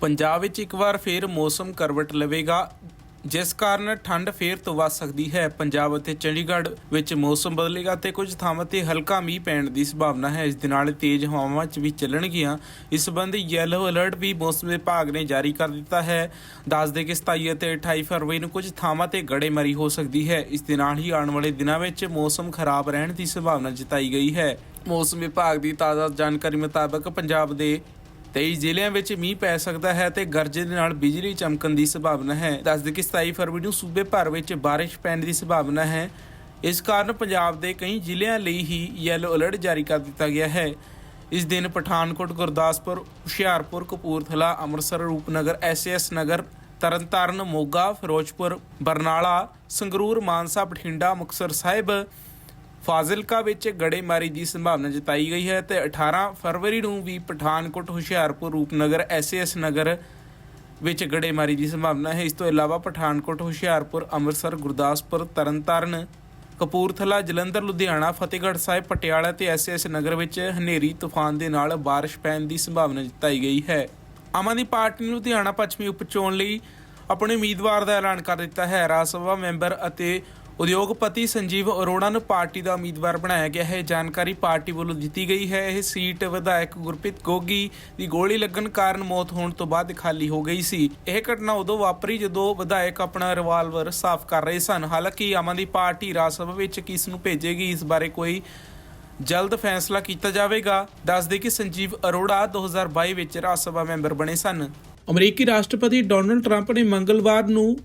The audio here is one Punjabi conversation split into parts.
ਪੰਜਾਬ ਵਿੱਚ ਇੱਕ ਵਾਰ ਫੇਰ ਮੌਸਮ ਕਰਵਟ ਲਵੇਗਾ, ਜਿਸ ਕਾਰਨ ਠੰਡ ਫੇਰ ਤੋਂ ਵੱਧ ਸਕਦੀ ਹੈ। ਪੰਜਾਬ ਅਤੇ ਚੰਡੀਗੜ੍ਹ ਵਿੱਚ ਮੌਸਮ ਬਦਲੇਗਾ ਤੇ ਕੁਝ ਥਾਵਾਂ ਤੇ ਹਲਕਾ ਮੀਂਹ ਪੈਣ ਦੀ ਸੰਭਾਵਨਾ ਹੈ। ਇਸ ਦੇ ਨਾਲ ਤੇਜ਼ ਹਵਾਵਾਂ 'ਚ ਵੀ ਚੱਲਣਗੀਆਂ। ਇਸ ਸੰਬੰਧੀ ਯੈਲੋ ਅਲਰਟ ਵੀ ਮੌਸਮ ਵਿਭਾਗ ਨੇ ਜਾਰੀ ਕਰ ਦਿੱਤਾ ਹੈ। ਦੱਸ ਦੇ ਕਿ 27 ਅਤੇ 28 ਫਰਵਰੀ ਨੂੰ ਕੁਝ ਥਾਵਾਂ ਤੇ ਗੜੇਮਾਰੀ ਹੋ ਸਕਦੀ ਹੈ। ਇਸ ਦੇ ਨਾਲ ਹੀ ਆਉਣ ਵਾਲੇ ਦਿਨਾਂ ਵਿੱਚ ਮੌਸਮ ਖਰਾਬ ਰਹਿਣ ਦੀ ਸੰਭਾਵਨਾ ਜਤਾਈ ਗਈ ਹੈ। ਮੌਸਮ ਵਿਭਾਗ ਦੀ ਤਾਜ਼ਾ ਜਾਣਕਾਰੀ ਮੁਤਾਬਕ ਪੰਜਾਬ ਦੇ 23 ਜ਼ਿਲ੍ਹਿਆਂ ਵਿੱਚ ਮੀਂਹ ਪੈ ਸਕਦਾ ਹੈ ਤੇ ਗਰਜੇ ਦੇ ਨਾਲ ਬਿਜਲੀ ਚਮਕਣ ਦੀ ਸੰਭਾਵਨਾ ਹੈ। ਦੱਸਦੇ ਕਿ 27 ਫਰਵਰੀ ਨੂੰ ਸੂਬੇ ਭਰ ਵਿੱਚ ਬਾਰਿਸ਼ ਪੈਣ ਦੀ ਸੰਭਾਵਨਾ ਹੈ। ਇਸ ਕਾਰਨ ਪੰਜਾਬ ਦੇ ਕਈ ਜ਼ਿਲ੍ਹਿਆਂ ਲਈ ਹੀ ਯੈਲੋ ਅਲਰਟ ਜਾਰੀ ਕਰ ਦਿੱਤਾ ਗਿਆ ਹੈ। ਇਸ ਦਿਨ ਪਠਾਨਕੋਟ, ਗੁਰਦਾਸਪੁਰ, ਹੁਸ਼ਿਆਰਪੁਰ, ਕਪੂਰਥਲਾ, ਅੰਮ੍ਰਿਤਸਰ, ਰੂਪਨਗਰ ਐਸਐਸ ਨਗਰ, ਤਰਨਤਾਰਨ, ਮੋਗਾ, ਫਿਰੋਜ਼ਪੁਰ, ਬਰਨਾਲਾ, ਸੰਗਰੂਰ, ਮਾਨਸਾ, ਬਠਿੰਡਾ, ਮੁਕਤਸਰ ਸਾਹਿਬ ਫਾਜ਼ਿਲਕਾ ਵਿੱਚ ਗੜੇਮਾਰੀ ਦੀ ਸੰਭਾਵਨਾ ਜਤਾਈ ਗਈ ਹੈ ਤੇ 18 ਫਰਵਰੀ ਨੂੰ ਵੀ ਪਠਾਨਕੋਟ, ਹੁਸ਼ਿਆਰਪੁਰ, ਰੂਪਨਗਰ ਐਸਐਸ ਨਗਰ ਵਿੱਚ ਗੜੇਮਾਰੀ ਦੀ ਸੰਭਾਵਨਾ ਹੈ। ਇਸ ਤੋਂ ਇਲਾਵਾ ਪਠਾਨਕੋਟ, ਹੁਸ਼ਿਆਰਪੁਰ, ਅੰਮ੍ਰਿਤਸਰ, ਗੁਰਦਾਸਪੁਰ, ਤਰਨਤਾਰਨ, ਕਪੂਰਥਲਾ, ਜਲੰਧਰ, ਲੁਧਿਆਣਾ, ਫਤਿਹਗੜ੍ਹ ਸਾਹਿਬ, ਪਟਿਆਲਾ ਤੇ ਐਸਐਸ ਨਗਰ ਵਿੱਚ ਹਨੇਰੀ, ਤੂਫਾਨ ਦੇ ਨਾਲ ਬਾਰਿਸ਼ ਪੈਣ ਦੀ ਸੰਭਾਵਨਾ ਜਤਾਈ ਗਈ ਹੈ। ਆਮ ਆਦਮੀ ਪਾਰਟੀ ਨੇ ਲੁਧਿਆਣਾ, ਪੱਛਮੀ ਉਪ ਚੋਣ ਲਈ ਆਪਣੇ ਉਮੀਦਵਾਰ ਦਾ ਐਲਾਨ ਕਰ ਦਿੱਤਾ ਹੈ। ਰਾਜ ਸਭਾ ਮੈਂਬਰ ਅਤੇ ਉਦਯੋਗਪਤੀ ਸੰਜੀਵ ਅਰੋੜਾ ਨੂੰ ਪਾਰਟੀ ਦਾ ਉਮੀਦਵਾਰ ਬਣਾਇਆ ਗਿਆ ਹੈ। ਜਾਣਕਾਰੀ ਪਾਰਟੀ ਵੱਲੋਂ ਦਿੱਤੀ ਗਈ ਹੈ। ਇਹ ਸੀਟ ਵਿਧਾਇਕ ਗੁਰਪ੍ਰੀਤ ਗੋਗੀ ਦੀ ਗੋਲੀ ਲੱਗਣ ਕਾਰਨ ਮੌਤ ਹੋਣ ਤੋਂ ਬਾਅਦ ਖਾਲੀ ਹੋ ਗਈ ਸੀ। ਇਹ ਘਟਨਾ ਉਦੋਂ ਵਾਪਰੀ ਜਦੋਂ ਵਿਧਾਇਕ ਆਪਣਾ ਰਿਵਾਲਵਰ ਸਾਫ਼ ਕਰ ਰਹੇ ਸਨ। ਹਾਲਾਂਕਿ ਆਮ ਆਦਮੀ ਪਾਰਟੀ ਰਾਜ ਸਭਾ ਵਿੱਚ ਕਿਸ ਨੂੰ ਭੇਜੇਗੀ, ਇਸ ਬਾਰੇ ਕੋਈ ਜਲਦ ਫੈਸਲਾ ਕੀਤਾ ਜਾਵੇਗਾ। ਦੱਸਦੇ ਕਿ ਸੰਜੀਵ ਅਰੋੜਾ 2022 ਵਿੱਚ ਰਾਜ ਸਭਾ ਮੈਂਬਰ ਬਣੇ ਸਨ। ਅਮਰੀਕੀ ਰਾਸ਼ਟਰਪਤੀ ਡੋਨਲਡ ਟਰੰਪ ਨੇ ਮੰਗਲਵਾਰ ਨੂੰ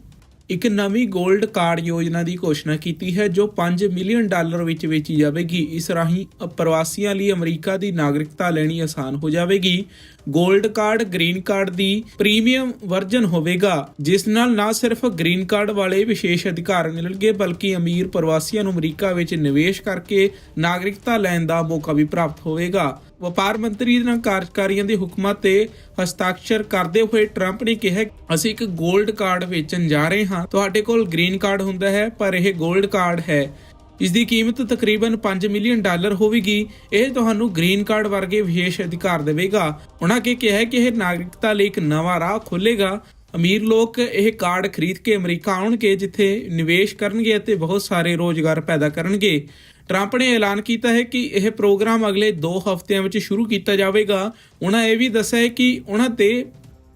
ਇੱਕ ਨਵੀਂ 골ਡ ਕਾਰਡ ਯੋਜਨਾ ਦੀ ਘੋਸ਼ਣਾ ਕੀਤੀ ਹੈ, ਜੋ 5 ਮਿਲੀਅਨ ਡਾਲਰ ਵਿੱਚ ਵੇਚੀ ਜਾਵੇਗੀ। ਇਸ ਰਾਹੀਂ ਪ੍ਰਵਾਸੀਆਂ ਲਈ ਅਮਰੀਕਾ ਦੀ ਨਾਗਰਿਕਤਾ ਲੈਣੀ ਆਸਾਨ ਹੋ ਜਾਵੇਗੀ। 골ਡ ਕਾਰਡ, ਗ੍ਰੀਨ ਕਾਰਡ ਦੀ ਪ੍ਰੀਮੀਅਮ ਵਰਜ਼ਨ ਹੋਵੇਗਾ, ਜਿਸ ਨਾਲ ਨਾ ਸਿਰਫ ਗ੍ਰੀਨ ਕਾਰਡ ਵਾਲੇ ਵਿਸ਼ੇਸ਼ ਅਧਿਕਾਰ ਮਿਲਣਗੇ, ਬਲਕਿ ਅਮੀਰ ਪ੍ਰਵਾਸੀਆਂ ਨੂੰ ਅਮਰੀਕਾ ਵਿੱਚ ਨਿਵੇਸ਼ ਕਰਕੇ ਨਾਗਰਿਕਤਾ ਲੈਣ ਦਾ ਮੌਕਾ ਵੀ ਪ੍ਰਾਪਤ ਹੋਵੇਗਾ। ਵਪਾਰ ਮੰਤਰੀ ਦੇ ਨਾਲ ਕਾਰਜਕਾਰੀਆਂ ਦੇ ਹੁਕਮਾਂ ਤੇ ਹਸਤਾਖਰ ਕਰਦੇ ਹੋਏ ਟਰੰਪ ਨੇ ਕਿਹਾ ਅਸੀਂ ਇੱਕ 골ਡ ਕਾਰਡ ਵੇਚਣ ਜਾ ਰਹੇ ਹਾਂ। ਤੁਹਾਡੇ ਕੋਲ ਗ੍ਰੀਨ ਕਾਰਡ ਹੁੰਦਾ ਹੈ, ਪਰ ਇਹ 골ਡ ਕਾਰਡ ਹੈ। ਇਸ ਦੀ ਕੀਮਤ ਤਕਰੀਬਨ 5 ਮਿਲੀਅਨ ਡਾਲਰ ਹੋਵੇਗੀ। ਇਹ ਤੁਹਾਨੂੰ ਗ੍ਰੀਨ ਕਾਰਡ ਵਰਗੇ ਵਿਸ਼ੇਸ਼ ਅਧਿਕਾਰ ਦੇਵੇਗਾ। ਉਹਨਾਂ ਕੇ ਕਿਹਾ ਕਿ ਇਹ ਨਾਗਰਿਕਤਾ ਲਈ ਇੱਕ ਨਵਾਂ ਰਾਹ ਖੋਲੇਗਾ ਅਮੀਰ ਲੋਕ ਇਹ ਕਾਰਡ ਖਰੀਦ ਕੇ ਅਮਰੀਕਾ ਆਉਣਗੇ, ਜਿੱਥੇ ਨਿਵੇਸ਼ ਕਰਨਗੇ ਅਤੇ ਬਹੁਤ ਸਾਰੇ ਰੋਜ਼ਗਾਰ ਪੈਦਾ ਕਰਨਗੇ। ਟਰੰਪ ਨੇ ਐਲਾਨ ਕੀਤਾ ਹੈ ਕਿ ਇਹ ਪ੍ਰੋਗਰਾਮ ਅਗਲੇ 2 ਹਫ਼ਤਿਆਂ ਵਿੱਚ ਸ਼ੁਰੂ ਕੀਤਾ ਜਾਵੇਗਾ। ਉਹਨਾਂ ਇਹ ਵੀ ਦੱਸਿਆ ਹੈ ਕਿ ਉਹਨਾਂ ਤੇ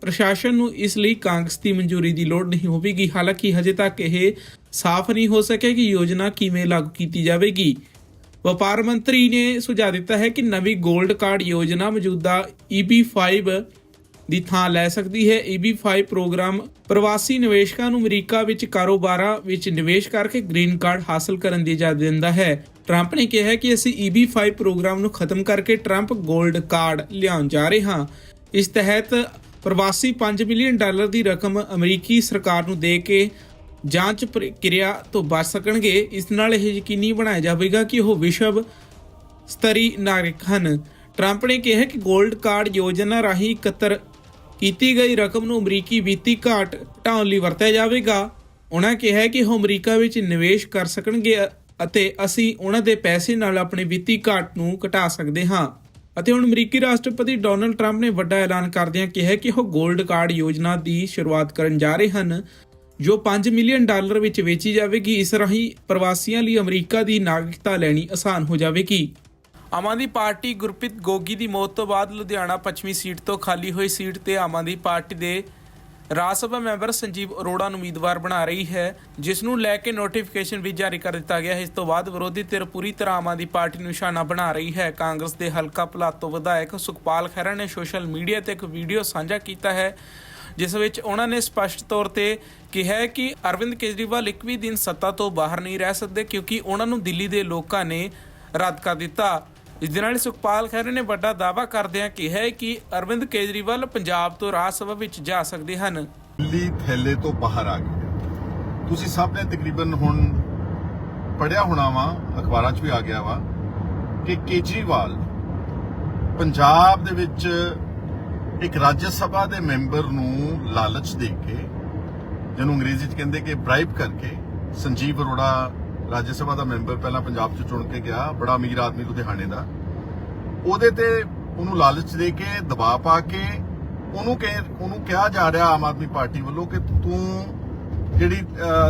ਪ੍ਰਸ਼ਾਸਨ ਨੂੰ ਇਸ ਲਈ ਕਾਂਗਰਸ ਦੀ ਮਨਜ਼ੂਰੀ ਦੀ ਲੋੜ ਨਹੀਂ ਹੋਵੇਗੀ। ਹਾਲਾਂਕਿ ਹਜੇ ਤੱਕ ਇਹ ਸਾਫ਼ ਨਹੀਂ ਹੋ ਸਕਿਆ ਕਿ ਯੋਜਨਾ ਕਿਵੇਂ ਲਾਗੂ ਕੀਤੀ ਜਾਵੇਗੀ। ਵਪਾਰ ਮੰਤਰੀ ਨੇ ਸੁਝਾਅ ਦਿੱਤਾ ਹੈ ਕਿ ਨਵੀਂ 골ਡ ਕਾਰਡ ਯੋਜਨਾ ਮੌਜੂਦਾ EB5 ਦੀ ਥਾਂ ਲੈ ਸਕਦੀ ਹੈ। EB5 ਪ੍ਰੋਗਰਾਮ ਪ੍ਰਵਾਸੀ ਨਿਵੇਸ਼ਕਾਂ ਨੂੰ ਅਮਰੀਕਾ ਵਿੱਚ ਕਾਰੋਬਾਰਾਂ ਵਿੱਚ ਨਿਵੇਸ਼ ਕਰਕੇ ਗ੍ਰੀਨ ਕਾਰਡ ਹਾਸਲ ਕਰਨ ਦੀ ਇਜਾਜ਼ਤ ਦਿੰਦਾ ਹੈ। ਟਰੰਪ ਨੇ ਕਿਹਾ ਕਿ ਅਸੀਂ EB5 ਪ੍ਰੋਗਰਾਮ ਨੂੰ ਖਤਮ ਕਰਕੇ ਟਰੰਪ 골ਡ ਕਾਰਡ ਲਿਆਉਣ ਜਾ ਰਹੇ ਹਾਂ। ਇਸ ਤਹਿਤ ਪ੍ਰਵਾਸੀ 5 ਮਿਲੀਅਨ ਡਾਲਰ ਦੀ ਰਕਮ ਅਮਰੀਕੀ ਸਰਕਾਰ ਨੂੰ ਦੇ ਕੇ ਜਾਂਚ ਪ੍ਰਕਿਰਿਆ ਤੋਂ ਬਚ ਸਕਣਗੇ। ਇਸ ਨਾਲ ਇਹ ਯਕੀਨੀ ਬਣਾਇਆ ਜਾਵੇਗਾ ਕਿ ਉਹ ਵਿਸ਼ਵ ਸਤਰੀ ਨਾਗਰਿਕ ਹਨ। ਟਰੰਪ ਨੇ ਕਿਹਾ ਕਿ 골ਡ ਕਾਰਡ ਯੋਜਨਾ ਰਾਹੀਂ ਇਕੱਤਰ ਕੀਤੀ ਗਈ ਰਕਮ ਨੂੰ ਅਮਰੀਕੀ ਵਿੱਤੀ ਘਾਟ ਘਟਾਉਣ ਲਈ ਵਰਤਿਆ ਜਾਵੇਗਾ। ਉਹਨਾਂ ਕਿਹਾ ਕਿ ਉਹ ਅਮਰੀਕਾ ਵਿੱਚ ਨਿਵੇਸ਼ ਕਰ ਸਕਣਗੇ ਅਤੇ ਅਸੀਂ ਉਹਨਾਂ ਦੇ ਪੈਸੇ ਨਾਲ ਆਪਣੀ ਵਿੱਤੀ ਘਾਟ ਨੂੰ ਘਟਾ ਸਕਦੇ ਹਾਂ। ਅਤੇ ਹੁਣ ਅਮਰੀਕੀ ਰਾਸ਼ਟਰਪਤੀ ਡੋਨਲਡ ਟਰੰਪ ਨੇ ਵੱਡਾ ਐਲਾਨ ਕਰਦਿਆਂ ਕਿਹਾ ਕਿ ਉਹ 골ਡ ਕਾਰਡ ਯੋਜਨਾ ਦੀ ਸ਼ੁਰੂਆਤ ਕਰਨ ਜਾ ਰਹੇ ਹਨ, ਜੋ 5 ਮਿਲੀਅਨ ਡਾਲਰ ਵਿੱਚ ਵੇਚੀ ਜਾਵੇਗੀ। ਇਸ ਰਾਹੀਂ ਪ੍ਰਵਾਸੀਆਂ ਲਈ ਅਮਰੀਕਾ ਦੀ ਨਾਗਰਿਕਤਾ ਲੈਣੀ ਆਸਾਨ ਹੋ ਜਾਵੇਗੀ। ਆਮ ਆਦਮੀ ਪਾਰਟੀ ਗੁਰਪ੍ਰੀਤ ਗੋਗੀ ਦੀ ਮੌਤ ਤੋਂ ਬਾਅਦ ਲੁਧਿਆਣਾ ਪੱਛਮੀ ਸੀਟ ਤੋਂ ਖਾਲੀ ਹੋਈ ਸੀਟ ਤੇ ਆਮ ਆਦਮੀ ਪਾਰਟੀ ਦੇ ਰਾਜ ਸਭਾ ਮੈਂਬਰ ਸੰਜੀਵ ਅਰੋੜਾ ਨੂੰ ਉਮੀਦਵਾਰ ਬਣਾ ਰਹੀ ਹੈ, ਜਿਸ ਨੂੰ ਲੈ ਕੇ ਨੋਟੀਫਿਕੇਸ਼ਨ ਵੀ ਜਾਰੀ ਕਰ ਦਿੱਤਾ ਗਿਆ ਹੈ। ਇਸ ਤੋਂ ਬਾਅਦ ਵਿਰੋਧੀ ਧਿਰ ਪੂਰੀ ਤਰ੍ਹਾਂ ਆਮ ਆਦਮੀ ਪਾਰਟੀ ਨੂੰ ਨਿਸ਼ਾਨਾ ਬਣਾ ਰਹੀ ਹੈ। ਕਾਂਗਰਸ ਦੇ ਹਲਕਾ ਭਲਾਤੋ ਵਿਧਾਇਕ ਸੁਖਪਾਲ ਖਹਿਰਾ ਨੇ ਸੋਸ਼ਲ ਮੀਡੀਆ ਤੇ ਇੱਕ ਵੀਡੀਓ ਸਾਂਝਾ ਕੀਤਾ ਹੈ, ਜਿਸ ਵਿੱਚ ਉਹਨਾਂ ਨੇ ਸਪਸ਼ਟ ਤੌਰ ਤੇ ਕਿਹਾ ਹੈ ਕਿ ਅਰਵਿੰਦ ਕੇਜਰੀਵਾਲ ਇੱਕ ਵੀ ਦਿਨ ਸੱਤਾ ਤੋਂ ਬਾਹਰ ਨਹੀਂ ਰਹਿ ਸਕਦੇ, ਕਿਉਂਕਿ ਉਹਨਾਂ ਨੂੰ ਦਿੱਲੀ ਦੇ ਲੋਕਾਂ ਨੇ ਰੱਦ ਕਰ ਦਿੱਤਾ। ਇਸ ਦੇ ਨਾਲ ਸੁਖਪਾਲ ਖਹਿਰੇ ਨੇ ਵੱਡਾ ਦਾਅਵਾ ਕਰਦਿਆਂ ਕਿਹਾ ਹੈ ਕਿ ਅਰਵਿੰਦ ਕੇਜਰੀਵਾਲ ਪੰਜਾਬ ਤੋਂ ਰਾਜ ਸਭਾ ਵਿੱਚ ਜਾ ਸਕਦੇ ਹਨ। ਦਿੱਲੀ ਥੈਲੇ ਤੋਂ ਬਾਹਰ ਆ ਗਈ ਤੁਸੀਂ ਸਭ ਨੇ ਤਕਰੀਬਨ ਹੁਣ ਪੜਿਆ ਹੋਣਾ ਵਾ, ਅਖਬਾਰਾਂ 'ਚ ਵੀ ਆ ਗਿਆ ਵਾ, ਕਿ ਕੇਜਰੀਵਾਲ ਪੰਜਾਬ ਦੇ ਵਿੱਚ ਇੱਕ ਰਾਜ ਸਭਾ ਦੇ ਮੈਂਬਰ ਨੂੰ ਲਾਲਚ ਦੇ ਕੇ, ਜਿਹਨੂੰ ਅੰਗਰੇਜ਼ੀ 'ਚ ਕਹਿੰਦੇ ਕਿ ਬ੍ਰਾਈਬ ਕਰਕੇ, ਸੰਜੀਵ ਅਰੋੜਾ ਰਾਜ ਸਭਾ ਦਾ ਮੈਂਬਰ ਪਹਿਲਾਂ ਪੰਜਾਬ 'ਚ ਚੁਣ ਕੇ ਗਿਆ, ਬੜਾ ਅਮੀਰ ਆਦਮੀ ਲੁਧਿਆਣੇ ਦਾ। ਉਹਦੇ ਤੇ ਉਹਨੂੰ ਲਾਲਚ ਦੇ ਕੇ, ਦਬਾਅ ਪਾ ਕੇ, ਉਹਨੂੰ ਕਿ ਉਹਨੂੰ ਕਿਹਾ ਜਾ ਰਿਹਾ ਆਮ ਆਦਮੀ ਪਾਰਟੀ ਵੱਲੋਂ ਕਿ ਤੂੰ ਜਿਹੜੀ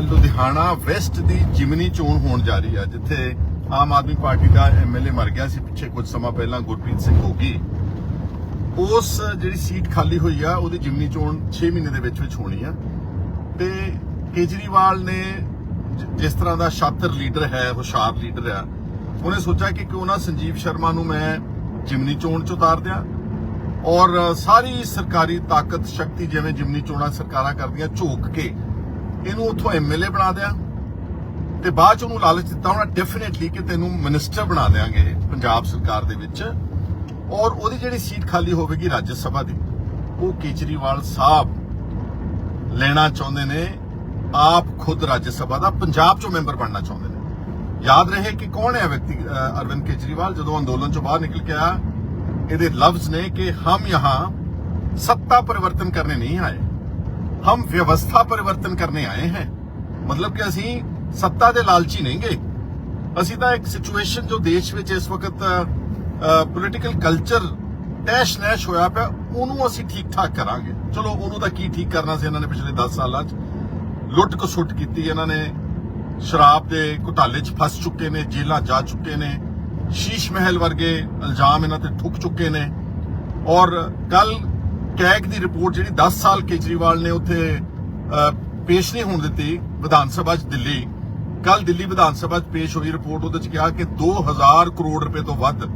ਲੁਧਿਆਣਾ ਵੈਸਟ ਦੀ ਜਿਮਨੀ ਚੋਣ ਹੋਣ ਜਾ ਰਹੀ ਆ, ਜਿੱਥੇ ਆਮ ਆਦਮੀ ਪਾਰਟੀ ਦਾ ਐਮਐਲਏ ਮਰ ਗਿਆ ਸੀ ਪਿੱਛੇ ਕੁਝ ਸਮਾਂ ਪਹਿਲਾਂ ਗੁਰਪ੍ਰੀਤ ਸਿੰਘ ਹੋਗੀ ਉਸ ਜਿਹੜੀ ਸੀਟ ਖਾਲੀ ਹੋਈ ਆ, ਉਹਦੀ ਜਿਮਨੀ ਚੋਣ 6 ਮਹੀਨੇ ਦੇ ਵਿੱਚ ਵਿੱਚ ਹੋਣੀ ਆ। ਤੇ ਕੇਜਰੀਵਾਲ ਨੇ ਜਿਸ ਤਰ੍ਹਾਂ ਦਾ ਸ਼ਾਤਰ ਲੀਡਰ ਹੈ, ਹੁਸ਼ਿਆਰ ਲੀਡਰ ਆ ਉਹਨੇ ਸੋਚਿਆ ਕਿ ਕਿਉਂ ਨਾ ਸੰਜੀਵ ਸ਼ਰਮਾ ਨੂੰ ਮੈਂ ਜਿਮਨੀ ਚੋਣ ਚ ਉਤਾਰ ਦਿਆਂ ਔਰ ਸਾਰੀ ਸਰਕਾਰੀ ਤਾਕਤ, ਸ਼ਕਤੀ ਜਿਵੇਂ ਜਿਮਨੀ ਚੋਣਾਂ ਸਰਕਾਰਾਂ ਕਰਦੀਆਂ, ਝੋਕ ਕੇ ਇਹਨੂੰ ਉੱਥੋਂ ਐਮਐਲਏ ਬਣਾ ਦਿਆਂ ਤੇ ਬਾਅਦ ਚ ਉਹਨੂੰ ਲਾਲਚ ਦਿੱਤਾ ਹੋਣਾ ਡੈਫੀਨਿਟਲੀ ਕਿ ਤੈਨੂੰ ਮਿਨਿਸਟਰ ਬਣਾ ਦੇਾਂਗੇ ਪੰਜਾਬ ਸਰਕਾਰ ਦੇ ਵਿੱਚ ਔਰ ਉਹਦੀ ਜਿਹੜੀ ਸੀਟ ਖਾਲੀ ਹੋਵੇਗੀ ਰਾਜ ਸਭਾ ਦੀ, ਉਹ ਕੇਜਰੀਵਾਲ ਸਾਹਿਬ ਲੈਣਾ ਚਾਹੁੰਦੇ ਨੇ ਆਪ ਖੁਦ ਰਾਜ ਸਭਾ ਦਾ ਪੰਜਾਬ ਚੋਂ ਮੈਂਬਰ ਬਣਨਾ ਚਾਹੁੰਦੇ ਨੇ। ਯਾਦ ਰਹੇ ਕਿ ਕੌਣ ਹੈ ਵਿਅਕਤੀ ਅਰਵਿੰਦ ਕੇਜਰੀਵਾਲ? ਜਦੋਂ ਅੰਦੋਲਨ ਚੋਂ ਬਾਹਰ ਨਿਕਲ ਕੇ ਆਇਆ, ਇਹਦੇ ਲਫ਼ਜ਼ ਨੇ ਕਿ ਹਮ ਯਹਾਂ ਸੱਤਾ ਪਰਿਵਰਤਨ ਕਰਨੇ ਨਹੀਂ ਆਏ। ਹਮ ਵਿਵਸਥਾ ਪਰਿਵਰਤਨ ਕਰਨੇ ਆਏ हैं ਮਤਲਬ ਕਿ ਅਸੀਂ ਸੱਤਾ ਦੇ ਲਾਲਚੀ ਨਹੀਂ ਗਏ। ਅਸੀਂ ਤਾਂ ਇੱਕ ਸਿਚੁਏਸ਼ਨ ਜੋ ਦੇਸ਼ ਵਿੱਚ ਇਸ ਵਕਤ ਪੋਲੀਟੀਕਲ ਕਲਚਰ ਟੈਸ਼ ਨੈਸ਼ ਹੋਇਆ ਪਿਆ, ਉਹਨੂੰ ਅਸੀਂ ਠੀਕ ਠਾਕ ਕਰਾਂਗੇ। ਚਲੋ, ਉਹਨੂੰ ਤਾਂ ਕੀ ਠੀਕ ਕਰਨਾ ਸੀ ਇਹਨਾਂ ਨੇ ਪਿਛਲੇ 10 ਸਾਲਾਂ 'ਚ? ਲੁੱਟ ਕਸੁੱਟ ਕੀਤੀ ਇਹਨਾਂ ਨੇ। ਸ਼ਰਾਬ ਦੇ ਘੁਟਾਲੇ 'ਚ ਫਸ ਚੁੱਕੇ ਨੇ, ਜੇਲ੍ਹਾਂ ਜਾ ਚੁੱਕੇ ਨੇ। ਸ਼ੀਸ਼ ਮਹਿਲ ਵਰਗੇ ਇਲਜ਼ਾਮ ਇਹਨਾਂ ਤੇ ਠੁੱਕ ਚੁੱਕੇ ਨੇ। ਔਰ ਕੱਲ ਕੈਗ ਦੀ ਰਿਪੋਰਟ ਜਿਹੜੀ 10 ਸਾਲ ਕੇਜਰੀਵਾਲ ਨੇ ਉੱਥੇ ਪੇਸ਼ ਨਹੀਂ ਹੋਣ ਦਿੱਤੀ ਵਿਧਾਨ ਸਭਾ 'ਚ ਦਿੱਲੀ। ਕੱਲ ਦਿੱਲੀ ਵਿਧਾਨ ਸਭਾ 'ਚ ਪੇਸ਼ ਹੋਈ ਰਿਪੋਰਟ, ਉਹਦੇ 'ਚ ਕਿਹਾ ਕਿ 2000 ਕਰੋੜ ਰੁਪਏ ਤੋਂ ਵੱਧ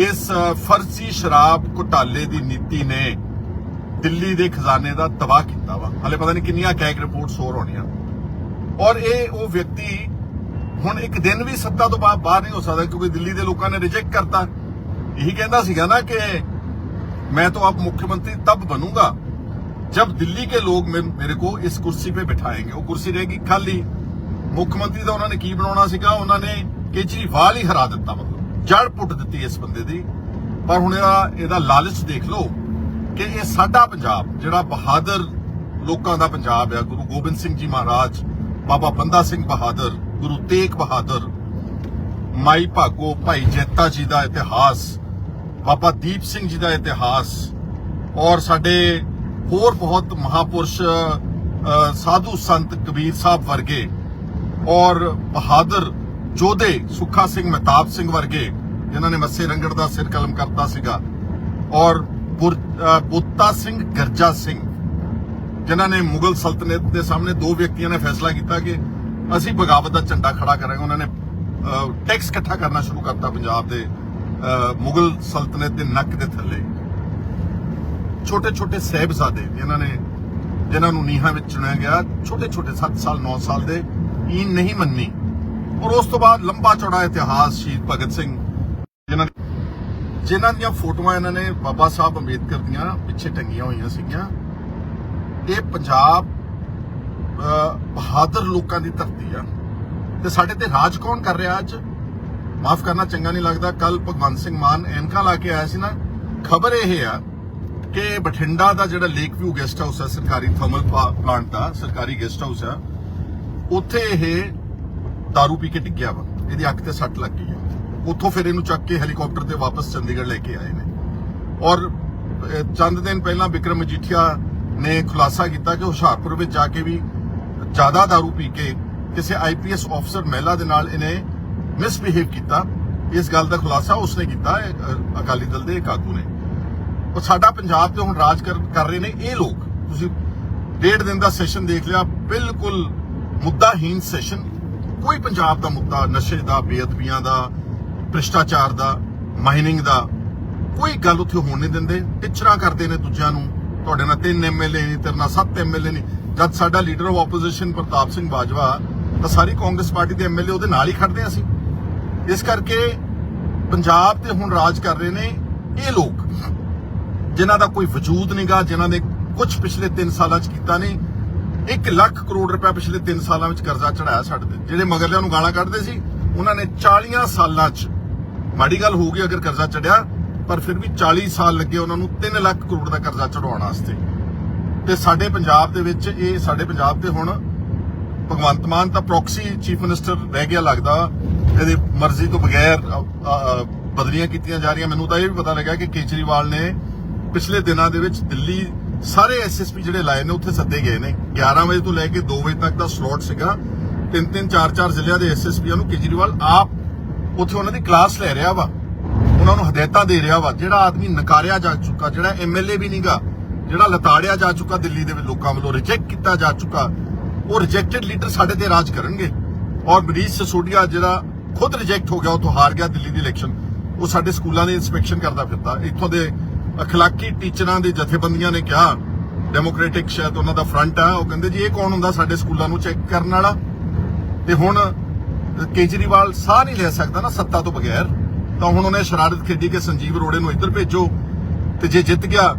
ਇਸ ਫਰਜ਼ੀ ਸ਼ਰਾਬ ਘੁਟਾਲੇ ਦੀ ਨੀਤੀ ਨੇ। ਦਿੱਲੀ ਦੇ ਖਜ਼ਾਨੇ ਦਾ ਤਬਾਹ ਕੀਤਾ ਵਾ ਹਲੇ ਪਤਾ ਨਹੀਂ ਕਿੰਨੀਆਂ ਕੈਗ ਰਿਪੋਰਟਸ ਹੋਰ ਹੋਣੀਆਂ ਔਰ ਇਹ ਉਹ ਵਿਅਕਤੀ ਹੁਣ ਇੱਕ ਦਿਨ ਵੀ ਸੱਤਾ ਤੋਂ ਬਾ- ਬਾਹਰ ਨਹੀਂ ਹੋ ਸਕਦਾ ਕਿਉਂਕਿ ਦਿੱਲੀ ਦੇ ਲੋਕਾਂ ਨੇ ਰਿਜੈਕਟ ਕਰਤਾ ਇਹੀ ਕਹਿੰਦਾ ਸੀਗਾ ਨਾ ਕਿ मैं तो अब मुख्यमंत्री तब बनूंगा जब दिल्ली के लोग मे- मेरे को इस कुर्सी पे बिठाएंगे वो कुर्सी रहेगी खाली ਮੁੱਖ ਮੰਤਰੀ ਤਾਂ ਉਹਨਾਂ ਨੇ ਕੀ ਬਣਾਉਣਾ ਸੀਗਾ ਉਹਨਾਂ ਨੇ ਕੇਜਰੀਵਾਲ ਹੀ ਹਰਾ ਦਿੱਤਾ ਮਤਲਬ ਜੜ ਪੁੱਟ ਦਿੱਤੀ ਇਸ ਬੰਦੇ ਦੀ ਪਰ ਹੁਣ ਇਹਦਾ ਇਹਦਾ ਲਾਲਚ ਦੇਖ ਲਓ ਕਿ ਇਹ ਸਾਡਾ ਪੰਜਾਬ, ਜਿਹੜਾ ਬਹਾਦਰ ਲੋਕਾਂ ਦਾ ਪੰਜਾਬ ਹੈ ਗੁਰੂ ਗੋਬਿੰਦ ਸਿੰਘ ਜੀ ਮਹਾਰਾਜ, ਬਾਬਾ ਬੰਦਾ ਸਿੰਘ ਬਹਾਦਰ, ਗੁਰੂ ਤੇਗ ਬਹਾਦਰ, ਮਾਈ ਭਾਗੋ ਭਾਈ ਜੈਤਾ ਜੀ ਦਾ ਇਤਿਹਾਸ, ਬਾਬਾ ਦੀਪ ਸਿੰਘ ਜੀ ਦਾ ਇਤਿਹਾਸ, ਔਰ ਸਾਡੇ ਹੋਰ ਬਹੁਤ ਮਹਾਪੁਰਸ਼ ਸਾਧੂ ਸੰਤ ਕਬੀਰ ਸਾਹਿਬ ਵਰਗੇ, ਔਰ ਬਹਾਦਰ ਜੋਧੇ ਸੁੱਖਾ ਸਿੰਘ ਮਹਿਤਾਬ ਸਿੰਘ ਵਰਗੇ, ਜਿਨ੍ਹਾਂ ਨੇ ਮੱਸੇ ਰੰਗੜ ਦਾ ਸਿਰ ਕਲਮ ਕਰਤਾ ਸੀਗਾ, ਔਰ ਬੁੱਤਾ ਸਿੰਘ ਗਰਜਾ ਸਿੰਘ ਜਿਨ੍ਹਾਂ ਨੇ ਮੁਗਲ ਸਲਤਨਤ ਦੇ ਸਾਹਮਣੇ ਦੋ ਵਿਅਕਤੀਆਂ ਨੇ ਫੈਸਲਾ ਕੀਤਾ ਕਿ ਅਸੀਂ ਬਗਾਵਤ ਦਾ ਝੰਡਾ ਖੜਾ ਕਰਾਂਗੇ। ਉਹਨਾਂ ਨੇ ਟੈਕਸ ਇਕੱਠਾ ਕਰਨਾ ਸ਼ੁਰੂ ਕਰਤਾ ਪੰਜਾਬ ਦੇ ਅ, ਮੁਗਲ ਸਲਤਨਤ ਦੇ ਨੱਕ ਦੇ ਥੱਲੇ। ਛੋਟੇ ਛੋਟੇ ਸਹਿਬਜ਼ਾਦੇ ਜਿਨ੍ਹਾਂ ਨੇ ਜਿਨ੍ਹਾਂ ਨੂੰ ਨੀਹਾਂ ਵਿੱਚ ਚੁਣਿਆ ਗਿਆ ਛੋਟੇ ਛੋਟੇ 7 ਸਾਲ 9 ਸਾਲ ਦੇ ਈਨ ਨਹੀਂ ਮੰਨੀ। ਔਰ ਉਸ ਤੋਂ ਬਾਅਦ ਲੰਬਾ ਚੌੜਾ ਇਤਿਹਾਸ ਸ਼ਹੀਦ ਭਗਤ ਸਿੰਘ ਜਿਨ੍ਹਾਂ ਦੀਆਂ ਫੋਟੋਆਂ ਇਹਨਾਂ ਨੇ ਬਾਬਾ ਸਾਹਿਬ ਅੰਬੇਦਕਰ ਦੀਆਂ ਪਿੱਛੇ ਟੰਗੀਆਂ ਹੋਈਆਂ ਸੀਗੀਆਂ, ਇਹ ਪੰਜਾਬ ਬਹਾਦਰ ਲੋਕਾਂ ਦੀ ਧਰਤੀ ਆ। ਤੇ ਸਾਡੇ ਤੇ ਰਾਜ ਕੌਣ ਕਰ ਰਿਹਾ ਅੱਜ? ਮਾਫ ਕਰਨਾ ਚੰਗਾ ਨਹੀਂ ਲੱਗਦਾ ਕੱਲ ਭਗਵੰਤ ਸਿੰਘ ਮਾਨ ਐਨਕਾ ਲਾ ਕੇ ਆਇਆ ਸੀ ਨਾ, ਖਬਰ ਇਹ ਆ ਕਿ ਬਠਿੰਡਾ ਦਾ ਜਿਹੜਾ ਲੇਕ ਵਿਊ ਗੈਸਟ ਹਾਊਸ ਹੈ ਸਰਕਾਰੀ ਥਰਮਲ ਪਲਾਂਟ ਦਾ ਸਰਕਾਰੀ ਗੈਸਟ ਹਾਊਸ ਆ, ਉੱਥੇ ਇਹ दारू ਪੀ ਕੇ ਡਿੱਗਿਆ ਵਾ। ਇਹਦੀ ਅੱਖ ਤੇ ਸੱਟ ਲੱਗ ਗਈ ਹੈ ਉੱਥੋਂ ਫਿਰ ਇਹਨੂੰ ਚੱਕ ਕੇ ਹੈਲੀਕਾਪਟਰ ਤੇ ਵਾਪਸ ਚੰਡੀਗੜ੍ਹ ਲੈ ਕੇ ਆਏ ਨੇ। ਔਰ ਚੰਦ ਦਿਨ ਪਹਿਲਾਂ ਵਿਕਰਮ ਮਜੀਠੀਆ ਨੇ ਖੁਲਾਸਾ ਕੀਤਾ ਕਿ ਹੁਸ਼ਿਆਰਪੁਰ ਵਿੱਚ ਜਾ ਕੇ ਵੀ ਜ਼ਿਆਦਾ दारू ਪੀ ਕੇ ਕਿਸੇ ਆਈਪੀਐਸ ਅਫਸਰ ਮਹਿਲਾ ਦੇ ਨਾਲ ਇਹਨੇ ਮਿਸਬਿਹੇਵ ਕੀਤਾ। ਇਸ ਗੱਲ ਦਾ ਖੁਲਾਸਾ ਉਸਨੇ ਕੀਤਾ ਅਕਾਲੀ ਦਲ ਦੇ ਇੱਕ ਆਗੂ ਨੇ। ਉਹ ਸਾਡਾ ਪੰਜਾਬ ਤੇ ਹੁਣ ਰਾਜ ਕਰ ਰਹੇ ਨੇ ਇਹ ਲੋਕ। ਤੁਸੀਂ ਡੇਢ ਦਿਨ ਦਾ ਸੈਸ਼ਨ ਦੇਖ ਲਿਆ, ਬਿਲਕੁਲ ਮੁੱਦਾਹੀਨ ਸੈਸ਼ਨ ਕੋਈ ਪੰਜਾਬ ਦਾ ਮੁੱਦਾ, ਨਸ਼ੇ ਦਾ, ਬੇਅਦਬੀਆਂ ਦਾ ਭ੍ਰਿਸ਼ਟਾਚਾਰ ਦਾ, ਮਾਈਨਿੰਗ ਦਾ, ਕੋਈ ਗੱਲ ਉੱਥੇ ਹੋਣ ਨਹੀਂ ਦਿੰਦੇ। ਟਿਚਰਾ ਕਰਦੇ ਨੇ ਦੂਜਿਆਂ ਨੂੰ। ਤੁਹਾਡੇ ਨਾਲ ਤਿੰਨ ਐਮਐਲਏ ਨਹੀਂ ਤੇਰੇ ਨਾਲ ਸੱਤ ਐਮਐਲਏ ਨਹੀਂ ਜਦ ਸਾਡਾ leader of opposition Partap Singh Bajwa, ਤਾਂ ਸਾਰੀ ਕਾਂਗਰਸ ਪਾਰਟੀ ਦੇ ਐਮਐਲਏ ਉਹਦੇ ਨਾਲ ਹੀ ਖੜਦੇ ਅਸੀਂ। ਇਸ ਕਰਕੇ ਪੰਜਾਬ ਤੇ ਹੁਣ ਰਾਜ ਕਰ ਰਹੇ ਨੇ ਇਹ ਲੋਕ, ਜਿਨ੍ਹਾਂ ਦਾ ਕੋਈ ਵਜੂਦ ਨਹੀਂਗਾ ਜਿਨ੍ਹਾਂ ਨੇ ਕੁਝ ਪਿਛਲੇ 3 ਸਾਲਾਂ 'ਚ ਕੀਤਾ ਨਹੀਂ। 1 ਲੱਖ ਕਰੋੜ ਰੁਪਏ ਪਿਛਲੇ 3 ਸਾਲਾਂ ਵਿੱਚ ਕਰਜ਼ਾ ਚੜਾਇਆ ਸਾਡੇ ਤੇ। ਜਿਹੜੇ ਮਗਰਲਿਆਂ ਨੂੰ ਗਾਲਾਂ ਕੱਢਦੇ ਸੀ, ਉਹਨਾਂ ਨੇ 40 ਸਾਲਾਂ 'ਚ ਮਾੜੀ ਗੱਲ ਹੋਊਗੀ ਅਗਰ ਕਰਜ਼ਾ ਚੜਿਆ, ਪਰ ਫਿਰ ਵੀ 40 ਸਾਲ ਲੱਗੇ ਉਹਨਾਂ ਨੂੰ 3 ਲੱਖ ਕਰੋੜ ਦਾ ਕਰਜ਼ਾ ਚੜਾਉਣ ਵਾਸਤੇ। ਤੇ ਸਾਡੇ ਪੰਜਾਬ ਦੇ ਵਿੱਚ ਇਹ ਸਾਡੇ ਪੰਜਾਬ ਤੇ ਹੁਣ ਭਗਵੰਤ ਮਾਨ ਤਾਂ ਪ੍ਰੋਕਸੀ ਚੀਫ ਮਿਨਿਸਟਰ ਰਹਿ ਗਿਆ ਲੱਗਦਾ। ਇਹਦੀ ਮਰਜ਼ੀ ਤੋਂ ਬਗੈਰ ਬਦਲੀਆਂ ਕੀਤੀਆਂ ਜਾ ਰਹੀਆਂ। ਮੈਨੂੰ ਤਾਂ ਇਹ ਵੀ ਪਤਾ ਲੱਗਾ ਕਿ ਕੇਜਰੀਵਾਲ ਨੇ ਪਿਛਲੇ ਦਿਨਾਂ ਦੇ ਵਿੱਚ ਦਿੱਲੀ ਸਾਰੇ ਐਸਐਸਪੀ ਜਿਹੜੇ ਲਾਏ ਨੇ, ਉੱਥੇ ਸੱਦੇ ਗਏ ਨੇ। 11 ਵਜੇ ਤੋਂ ਲੈ ਕੇ 2 ਵਜੇ ਤੱਕ ਦਾ ਸਲੋਟ ਸੀਗਾ। ਤਿੰਨ ਤਿੰਨ ਚਾਰ ਚਾਰ ਜ਼ਿਲ੍ਹਿਆਂ ਦੇ ਐਸਐਸਪੀਆਂ ਨੂੰ ਕੇਜਰੀਵਾਲ ਆਪ ਉੱਥੇ ਉਹਨਾਂ ਦੀ ਕਲਾਸ ਲੈ ਰਿਹਾ ਵਾ। ਉਹਨਾਂ ਨੂੰ ਹਦਾਇਤਾਂ ਦੇ ਰਿਹਾ ਵਾ, ਜਿਹੜਾ ਆਦਮੀ ਨਕਾਰਿਆ ਜਾ ਚੁੱਕਾ, ਜਿਹੜਾ ਐਮਐਲਏ ਵੀ ਨਹੀਂਗਾ ਜਿਹੜਾ ਲਤਾੜਿਆ ਜਾ ਚੁੱਕਾ ਦਿੱਲੀ ਦੇ ਲੋਕਾਂ ਵੱਲੋਂ ਰਿਜੈਕਟ ਕੀਤਾ ਜਾ ਚੁੱਕਾ, ਉਹ ਰਿਜੈਕਟਡ ਲੀਡਰ ਸਾਡੇ ਤੇ ਰਾਜ ਕਰਨਗੇ। ਔਰ ਮਨੀਸ਼ ਸਸੋਡੀਆ ਜਿਹੜਾ ਖੁਦ ਰਿਜੈਕਟ ਹੋ ਗਿਆ, ਉੱਥੋਂ ਹਾਰ ਗਿਆ ਦਿੱਲੀ ਦੀ ਇਲੈਕਸ਼ਨ ਉਹ ਸਾਡੇ ਸਕੂਲਾਂ ਦੀ ਇਨਸਪੈਕਸ਼ਨ ਕਰਦਾ ਫਿਰਦਾ। ਇੱਥੋਂ ਦੇ ਅਖਲਾਕੀ ਟੀਚਰਾਂ ਦੇ ਜਥੇਬੰਦੀਆਂ ਨੇ ਕਿਹਾ ਡੈਮੋਕ੍ਰੈਟਿਕ ਸ਼ਾਇਦ ਉਹਨਾਂ ਦਾ ਫਰੰਟ ਆ, ਉਹ ਕਹਿੰਦੇ ਜੀ, ਇਹ ਕੌਣ ਹੁੰਦਾ ਸਾਡੇ ਸਕੂਲਾਂ ਨੂੰ ਚੈੱਕ ਕਰਨ ਵਾਲਾ? ਤੇ ਹੁਣ ਕੇਜਰੀਵਾਲ ਸਾਹ ਨਹੀਂ ਲੈ ਸਕਦਾ ਨਾ ਸੱਤਾ ਤੋਂ ਬਗੈਰ ਤਾਂ ਹੁਣ ਉਹਨੇ ਸ਼ਰਾਰਤ ਖੇਡੀ ਕਿ ਸੰਜੀਵ ਅਰੋੜੇ ਨੂੰ ਇੱਧਰ ਭੇਜੋ ਤੇ ਜੇ ਜਿੱਤ ਗਿਆ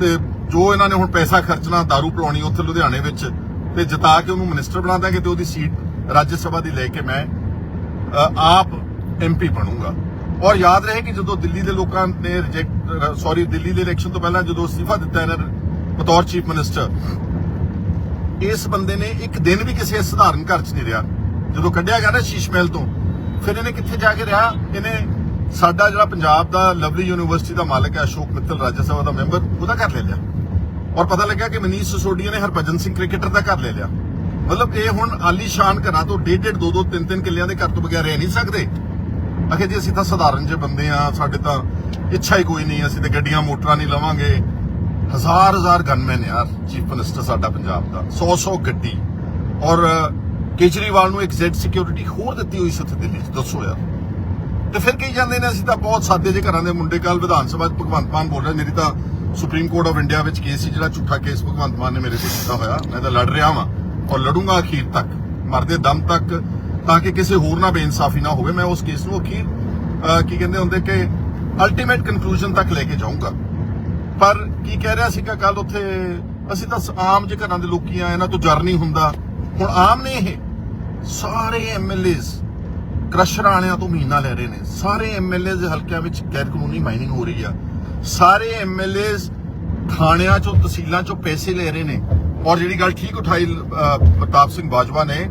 ਤੇ ਜੋ ਇਹਨਾਂ ਨੇ ਹੁਣ ਪੈਸਾ ਖਰਚਣਾ दारू ਪਲਾਉਣੀ ਉੱਥੇ ਲੁਧਿਆਣੇ ਵਿੱਚ ਤੇ ਜਿਤਾ ਕੇ ਉਹਨੂੰ ਮਿਨਿਸਟਰ ਬਣਾ ਦਾਂਗੇ ਤੇ ਉਹਦੀ ਸੀਟ ਰਾਜ ਸਭਾ ਦੀ ਲੈ ਕੇ ਮੈਂ ਅ, ਆਪ ਐਮਪੀ ਬਣੂੰਗਾ। ਔਰ ਯਾਦ ਰਹੇ ਕਿ ਜਦੋਂ ਦਿੱਲੀ ਦੇ ਲੋਕਾਂ ਨੇ ਰਿਜੈਕਟ ਸੌਰੀ ਦਿੱਲੀ ਦੇ ਇਲੈਕਸ਼ਨ ਤੋਂ ਪਹਿਲਾਂ ਜਦੋਂ ਅਸਤੀਫਾ ਦਿੱਤਾ ਇਹਨਾਂ ਬਤੌਰ ਚੀਫ ਮਿਨਿਸਟਰ ਇਸ ਬੰਦੇ ਨੇ ਇੱਕ ਦਿਨ ਵੀ ਕਿਸੇ ਸਧਾਰਨ ਘਰ 'ਚ ਨਹੀਂ ਰਿਹਾ। ਜਦੋਂ ਕੱਢਿਆ ਗਿਆ ਨਾ ਸ਼ੀਸ਼ ਤੋਂ, ਫਿਰ ਇਹਨੇ ਕਿੱਥੇ ਜਾ ਕੇ ਰਿਹਾ? ਇਹਨੇ ਸਾਡਾ ਜਿਹੜਾ ਪੰਜਾਬ ਦਾ ਲਵਲੀ ਯੂਨੀਵਰਸਿਟੀ ਦਾ ਮਾਲਕ ਹੈ, ਅਸ਼ੋਕ ਮਿੱਤਲ, ਰਾਜ ਸਭਾ ਦਾ ਮੈਂਬਰ, ਉਹਦਾ ਘਰ ਲੈ ਲਿਆ। ਔਰ ਪਤਾ ਲੱਗਿਆ ਕਿ ਮਨੀਸ਼ ਸਿਸੋਡੀਆ ਨੇ ਹਰਭਜਨ ਸਿੰਘ ਕ੍ਰਿਕਟਰ ਦਾ ਘਰ ਲੈ ਲਿਆ। ਮਤਲਬ ਇਹ ਹੁਣ ਆਲੀਸ਼ਾਨ ਘਰਾਂ ਤੋਂ ਡੇਢ ਡੇਢ ਦੋ ਦੋ ਤਿੰਨ ਤਿੰਨ ਕਿੱਲਿਆਂ ਦੇ ਘਰ ਤੋਂ ਬਗੈਰ ਰਹਿ ਨਹੀਂ ਸਕਦੇ। ਅਖੇ ਜੀ, ਅਸੀਂ ਤਾਂ ਸਧਾਰਨ ਜਿਹੇ ਬੰਦੇ ਆ ਸਾਡੇ ਤਾਂ ਇੱਛਾ ਹੀ ਕੋਈ ਨਹੀਂ, ਅਸੀਂ ਤੇ ਗੱਡੀਆਂ, ਮੋਟਰਾਂ ਨਹੀਂ ਲਵਾਂਗੇ। ਹਜ਼ਾਰ ਹਜ਼ਾਰ ਗਨਮੈਨ ਯਾਰ, ਚੀਫ ਮਿਨਿਸਟਰ ਸਾਡਾ ਪੰਜਾਬ ਦਾ 100 100 ਗੱਡੀ। ਔਰ ਕੇਜਰੀਵਾਲ ਨੂੰ ਇੱਕ ਜ਼ੈਡ ਸਿਕਿਉਰਿਟੀ ਹੋਰ ਦਿੱਤੀ ਹੋਈ ਸੀ ਉੱਥੇ ਦਿੱਲੀ 'ਚ, ਦੱਸੋ ਯਾਰ। ਤੇ ਫਿਰ ਕਹੀ ਜਾਂਦੇ ਨੇ, ਅਸੀਂ ਤਾਂ ਬਹੁਤ ਸਾਦੇ ਜਿਹੇ ਘਰਾਂ ਦੇ ਮੁੰਡੇ ਕੱਲ ਵਿਧਾਨ ਸਭਾ 'ਚ ਭਗਵੰਤ ਮਾਨ ਬੋਲ ਰਿਹਾ, ਮੇਰੀ ਤਾਂ ਸੁਪਰੀਮ ਕੋਰਟ ਆਫ ਇੰਡੀਆ ਵਿੱਚ ਕੇਸ ਸੀ, ਜਿਹੜਾ ਝੂਠਾ ਕੇਸ ਭਗਵੰਤ ਮਾਨ ਨੇ ਮੇਰੇ ਤੇ ਕੀਤਾ ਹੋਇਆ। ਮੈਂ ਤਾਂ ਲੜ ਰਿਹਾ ਵਾਂ ਔਰ ਲੜੂੰਗਾ ਅਖੀਰ ਤੱਕ, ਮਰਦੇ ਦਮ ਤੱਕ, ਤਾਂ ਕਿ ਕਿਸੇ ਹੋਰ ਨਾਲ ਬੇਇਨਸਾਫੀ ਨਾ ਹੋਵੇ। ਮੈਂ ਉਸ ਕੇਸ ਨੂੰ ਅਖੀਰ ਕੀ ਕਹਿੰਦੇ ਹੁੰਦੇ ਕਿ ਅਲਟੀਮੇਟ ਕਨਕਲੂਜਨ ਤੱਕ ਲੈ ਕੇ ਜਾਊਂਗਾ। ਪਰ ਕੀ ਕਹਿ ਰਿਹਾ ਸੀਗਾ ਕੱਲ ਉੱਥੇ, ਅਸੀਂ ਤਾਂ ਆਮ ਜੇ ਘਰਾਂ ਦੇ ਲੋਕੀ ਆ ਇਹਨਾਂ ਤੋਂ ਜਰ ਨਹੀਂ ਹੁੰਦਾ। ਹੁਣ ਆਮ ਨੇ ਇਹ ਸਾਰੇ ਐਮਐਲਏਸ ਕ੍ਰਸ਼ਰ ਆਣਿਆਂ ਤੋਂ ਮਹੀਨਾ ਲੈ ਰਹੇ ਨੇ। ਸਾਰੇ ਐਮਐਲਏਸ ਦੇ ਹਲਕਿਆਂ ਵਿੱਚ ਗੈਰ ਕਾਨੂੰਨੀ ਮਾਈਨਿੰਗ ਹੋ ਰਹੀ ਆ। ਸਾਰੇ ਐਮਐਲਏਸ ਥਾਣਿਆਂ ਚੋਂ ਤਹਿਸੀਲਾਂ ਚੋਂ ਪੈਸੇ ਲੈ ਰਹੇ ਨੇ। ਔਰ ਜਿਹੜੀ ਗੱਲ ਠੀਕ ਉਠਾਈ ਪ੍ਰਤਾਪ ਸਿੰਘ ਬਾਜਵਾ ਨੇ